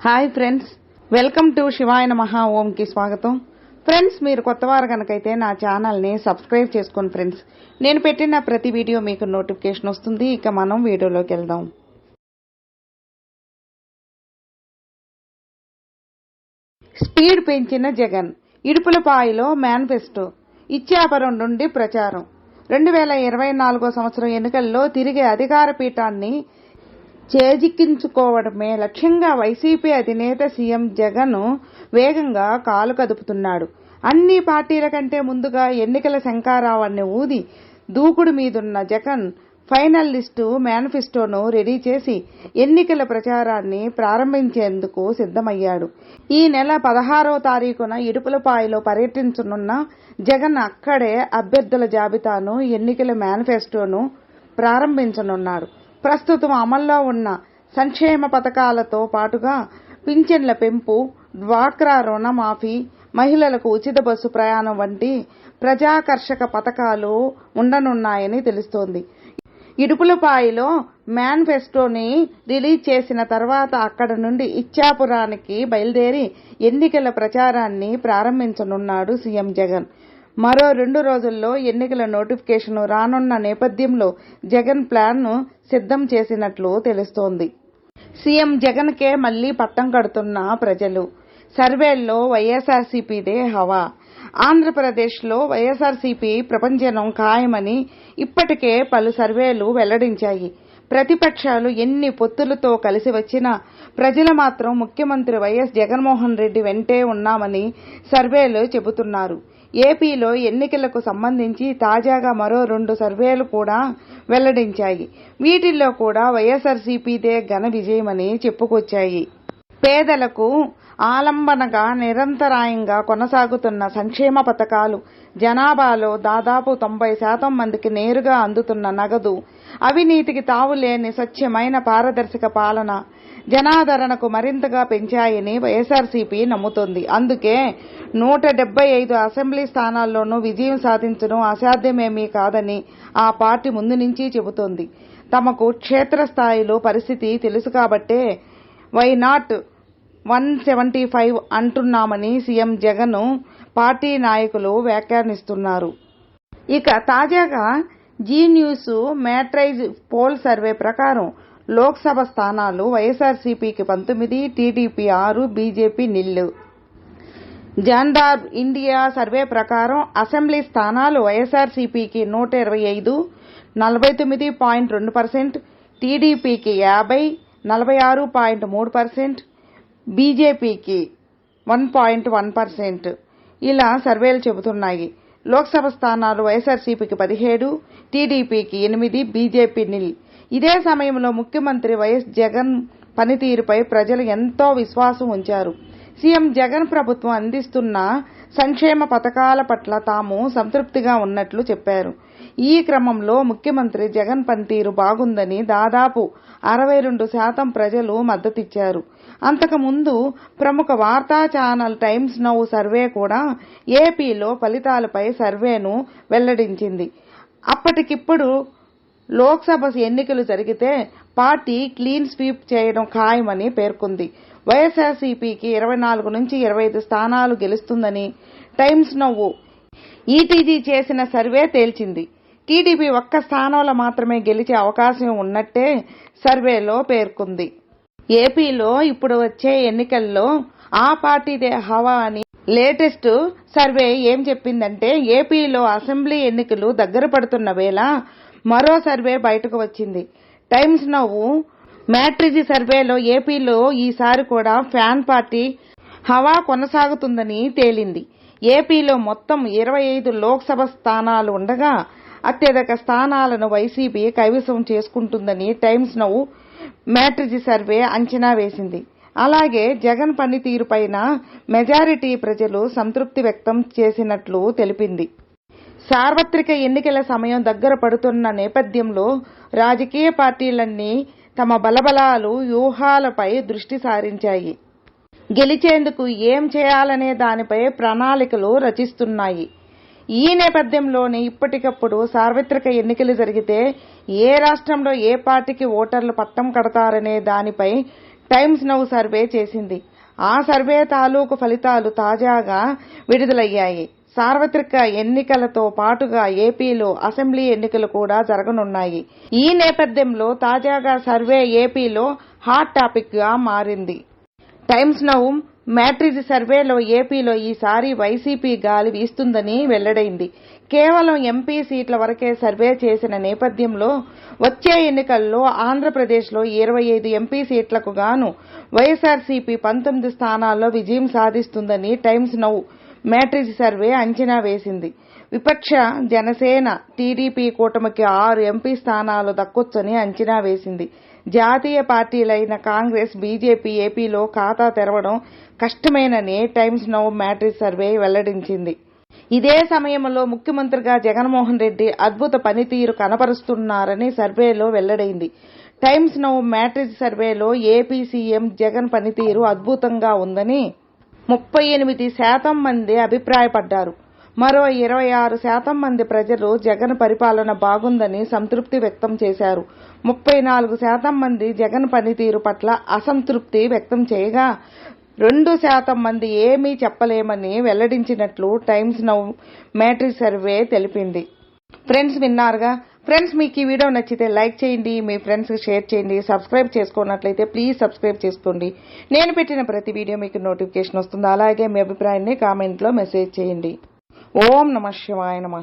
Hi friends welcome to శివాయ మహా ఓంకి స్వాగతం ఫ్రెండ్స్ మీరు కొత్తవారు కనుకైతే నా ఛానల్ని సబ్స్క్రైబ్ చేసుకోండి ఫ్రెండ్స్ నేను పెట్టిన ప్రతి వీడియో మీకు నోటిఫికేషన్ వస్తుంది. ఇక మనం వీడియోలోకి వెళ్దాం. స్పీడ్ పెంచిన జగన్. ఇడుపులపాయలో మేనిఫెస్టో ఇచ్చాపురం నుండి ప్రచారం. రెండు వేల ఇరవై నాలుగో సంవత్సరం ఎన్నికల్లో తిరిగి అధికార పీఠాన్ని చేజిక్కించుకోవడమే లక్ష్యంగా వైసీపీ అధినేత సీఎం జగన్ వేగంగా కాలు కదుపుతున్నాడు. అన్ని పార్టీల కంటే ముందుగా ఎన్నికల శంకారావాన్ని ఊది దూకుడు మీదున్న జగన్ ఫైనల్ లిస్టు మేనిఫెస్టోను రెడీ చేసి ఎన్నికల ప్రచారాన్ని ప్రారంభించేందుకు సిద్ధమయ్యాడు. ఈ నెల పదహారవ తారీఖున ఇడుపులపాయలో పర్యటించనున్న జగన్ అక్కడే అభ్యర్థుల జాబితాను ఎన్నికల మేనిఫెస్టోను ప్రారంభించనున్నాడు. ప్రస్తుతం అమల్లో ఉన్న సంక్షేమ పథకాలతో పాటుగా పింఛన్ల పెంపు డ్వాక్రా రుణమాఫీ మహిళలకు ఉచిత బస్సు ప్రయాణం వంటి ప్రజాకర్షక పథకాలు ఉండనున్నాయని తెలుస్తోంది. ఇడుపులపాయిలో మేనిఫెస్టోని రిలీజ్ చేసిన తర్వాత అక్కడ నుండి ఇచ్చాపురానికి బయలుదేరి ఎన్నికల ప్రచారాన్ని ప్రారంభించనున్నాడు సీఎం జగన్. మరో రెండు రోజుల్లో ఎన్నికల నోటిఫికేషన్ రానున్న నేపథ్యంలో జగన్ ప్లాన్ను సిద్ధం చేసినట్లు తెలుస్తోంది. సీఎం జగన్కే మళ్ళీ పట్టం కడుతున్న ప్రజలు. సర్వేల్లో వైఎస్ఆర్సీపీదే హవా. ఆంధ్రప్రదేశ్లో వైఎస్ఆర్సీపీ ప్రపంచనం ఖాయమని ఇప్పటికే పలు సర్వేలు వెల్లడించాయి. ప్రతిపక్షాలు ఎన్ని పొత్తులతో కలిసి వచ్చినా ప్రజలు మాత్రం ముఖ్యమంత్రి వైఎస్ జగన్మోహన్ రెడ్డి వెంటే ఉన్నామని సర్వేలు చెబుతున్నారు. ఏపీలో ఎన్నికలకు సంబంధించి తాజాగా మరో రెండు సర్వేలు కూడా వెల్లడించాయి. వీటిల్లో కూడా వైఎస్ఆర్సీపీదే ఘన విజయమని చెప్పుకొచ్చాయి. పేదలకు ఆలంబనగా నిరంతరాయంగా కొనసాగుతున్న సంక్షేమ పథకాలు జనాభాలో దాదాపు తొంభై శాతం మందికి నేరుగా అందుతున్న నగదు అవినీతికి తావులేని స్వచ్ఛమైన పారదర్శక పాలన జనాదరణకు మరింతగా పెంచాయని వైఎస్ఆర్సీపీ నమ్ముతోంది. అందుకే నూట డెబ్బై ఐదు అసెంబ్లీ స్థానాల్లోనూ విజయం సాధించడం అసాధ్యమేమీ కాదని ఆ పార్టీ ముందు నుంచి చెబుతోంది. తమకు క్షేత్రస్థాయిలో పరిస్థితి తెలుసు కాబట్టే why not one seventy five అంటున్నామని CM Jagan party నాయకులు వ్యాఖ్యానిస్తున్నారు. ఇక తాజాగా Zee News Matrize poll survey ప్రకారం లోక్సభ స్థానాలు వైఎస్ఆర్సీపీకి పంతొమ్మిది టీడీపీ ఆరు బీజేపీ నిల్లు. జాండార్ ఇండియా సర్వే ప్రకారం అసెంబ్లీ స్థానాలు వైఎస్ఆర్సీపీకి నూట ఇరవై ఐదు నలభై తొమ్మిది పాయింట్ రెండు పర్సెంట్ టీడీపీకి యాభై నలభై ఆరు పాయింట్ మూడు పర్సెంట్ బీజేపీకి వన్ పాయింట్ వన్ పర్సెంట్. ఇలా సర్వేలు చెబుతున్నాయి. లోక్సభ స్థానాలు వైఎస్ఆర్సీపీకి పదిహేడు టీడీపీకి ఎనిమిది బీజేపీ నిల్. ఇదే సమయంలో ముఖ్యమంత్రి వైఎస్ జగన్ పనితీరుపై ప్రజలు ఎంతో విశ్వాసం ఉంచారు. సీఎం జగన్ ప్రభుత్వం అందిస్తున్న సంక్షేమ పథకాల పట్ల తాము సంతృప్తిగా ఉన్నట్లు చెప్పారు. ఈ క్రమంలో ముఖ్యమంత్రి జగన్ పనితీరు బాగుందని దాదాపు అరవై రెండు శాతం ప్రజలు మద్దతిచ్చారు. అంతకుముందు ప్రముఖ వార్తా ఛానల్ టైమ్స్ నౌ సర్వే కూడా ఏపీలో ఫలితాలపై సర్వేను వెల్లడించింది. అప్పటికిప్పుడు లోక్సభ ఎన్నికలు జరిగితే పార్టీ క్లీన్ స్వీప్ చేయడం ఖాయమని పేర్కొంది. వైఎస్ఆర్సీపీకి ఇరవై నాలుగు నుంచి ఇరవై ఐదు స్థానాలు గెలుస్తుందని టైమ్స్ నవ్వు ఈటీజీ చేసిన సర్వే తేల్చింది. టీడీపీ ఒక్క స్థానంలో మాత్రమే గెలిచే అవకాశం ఉన్నట్టే సర్వేలో పేర్కొంది. ఏపీలో ఇప్పుడు వచ్చే ఎన్నికల్లో ఆ పార్టీదే హవా అని లేటెస్ట్ సర్వే ఏం చెప్పిందంటే ఏపీలో అసెంబ్లీ ఎన్నికలు దగ్గర పడుతున్న వేళ మరో సర్వే బయటకు వచ్చింది. టైమ్స్ నవ్వు మ్యాట్రిజీ సర్వేలో ఏపీలో ఈసారి కూడా ఫ్యాన్ పార్టీ హవా కొనసాగుతుందని తేలింది. ఏపీలో మొత్తం ఇరవై ఐదు లోక్సభ స్థానాలు ఉండగా అత్యధిక స్థానాలను వైసీపీ కైవసం చేసుకుంటుందని టైమ్స్ నౌ మ్యాట్రిజీ సర్వే అంచనా వేసింది. అలాగే జగన్ పనితీరుపైన మెజారిటీ ప్రజలు సంతృప్తి వ్యక్తం చేసినట్లు తెలిపింది. సార్వత్రిక ఎన్నికల సమయం దగ్గర పడుతున్న నేపథ్యంలో రాజకీయ పార్టీలన్నీ తమ బలబలాలు వ్యూహాలపై దృష్టి సారించాయి. గెలిచేందుకు ఏం చేయాలనే దానిపై ప్రణాళికలు రచిస్తున్నాయి. ఈ నేపథ్యంలోనే ఇప్పటికప్పుడు సార్వత్రిక ఎన్నికలు జరిగితే ఏ రాష్ట్రంలో ఏ పార్టీకి ఓటర్లు పట్టం కడతారనే దానిపై టైమ్స్ నౌ సర్వే చేసింది. ఆ సర్వే తాలూకు ఫలితాలు తాజాగా విడుదలయ్యాయి. సార్వత్రిక ఎన్నికలతో పాటుగా ఏపీలో అసెంబ్లీ ఎన్నికలు కూడా జరగనున్నాయి. ఈ నేపథ్యంలో తాజాగా సర్వే ఏపీలో హాట్ టాపిక్గా మారింది. టైమ్స్ నౌ మ్యాట్రిజ్ సర్వేలో ఏపీలో ఈసారి వైసీపీ గాలి వీస్తుందని వెల్లడైంది. కేవలం ఎంపీ సీట్ల వరకే సర్వే చేసిన నేపథ్యంలో వచ్చే ఎన్నికల్లో ఆంధ్రప్రదేశ్లో ఇరవై ఐదు ఎంపీ సీట్లకు గాను వైఎస్ఆర్సీపీ పంతొమ్మిది స్థానాల్లో విజయం సాధిస్తుందని టైమ్స్ నౌ మ్యాట్రిజ్ సర్వే అంచనా వేసింది. విపక్ష జనసేన టీడీపీ కూటమికి ఆరు ఎంపీ స్థానాలు దక్కొచ్చని అంచనా వేసింది. జాతీయ పార్టీలైన కాంగ్రెస్ బీజేపీ ఏపీలో ఖాతా తెరవడం కష్టమేనని టైమ్స్ నౌ మ్యాట్రిక్స్ సర్వే వెల్లడించింది. ఇదే సమయంలో ముఖ్యమంత్రిగా జగన్మోహన్ రెడ్డి అద్భుత పనితీరు కనపరుస్తున్నారని సర్వేలో వెల్లడైంది. టైమ్స్ నౌ మ్యాట్రిక్స్ సర్వేలో ఏపీ సీఎం జగన్ పనితీరు అద్భుతంగా ఉందని ముప్పై ఎనిమిది శాతం మంది అభిప్రాయపడ్డారు. మరో ఇరవై ఆరు శాతం మంది ప్రజలు జగన్ పరిపాలన బాగుందని సంతృప్తి వ్యక్తం చేశారు. ముప్పై నాలుగు శాతం మంది జగన్ పనితీరు పట్ల అసంతృప్తి వ్యక్తం చేయగా రెండు శాతం మంది ఏమీ చెప్పలేమని వెల్లడించినట్లు టైమ్స్ నౌ మ్యాట్రిక్ సర్వే తెలిపింది. ఫ్రెండ్స్ విన్నారుగా? ఫ్రెండ్స్ మీకు ఈ వీడియో నచ్చితే లైక్ చేయండి మీ ఫ్రెండ్స్కి షేర్ చేయండి సబ్స్క్రైబ్ చేసుకున్నట్లయితే ప్లీజ్ సబ్స్క్రైబ్ చేసుకోండి. నేను పెట్టిన ప్రతి వీడియో మీకు నోటిఫికేషన్ వస్తుంది? అలాగే మీ అభిప్రాయాన్ని కామెంట్లో మెసేజ్ చేయండి. ఓం నమ శివాయ నమ.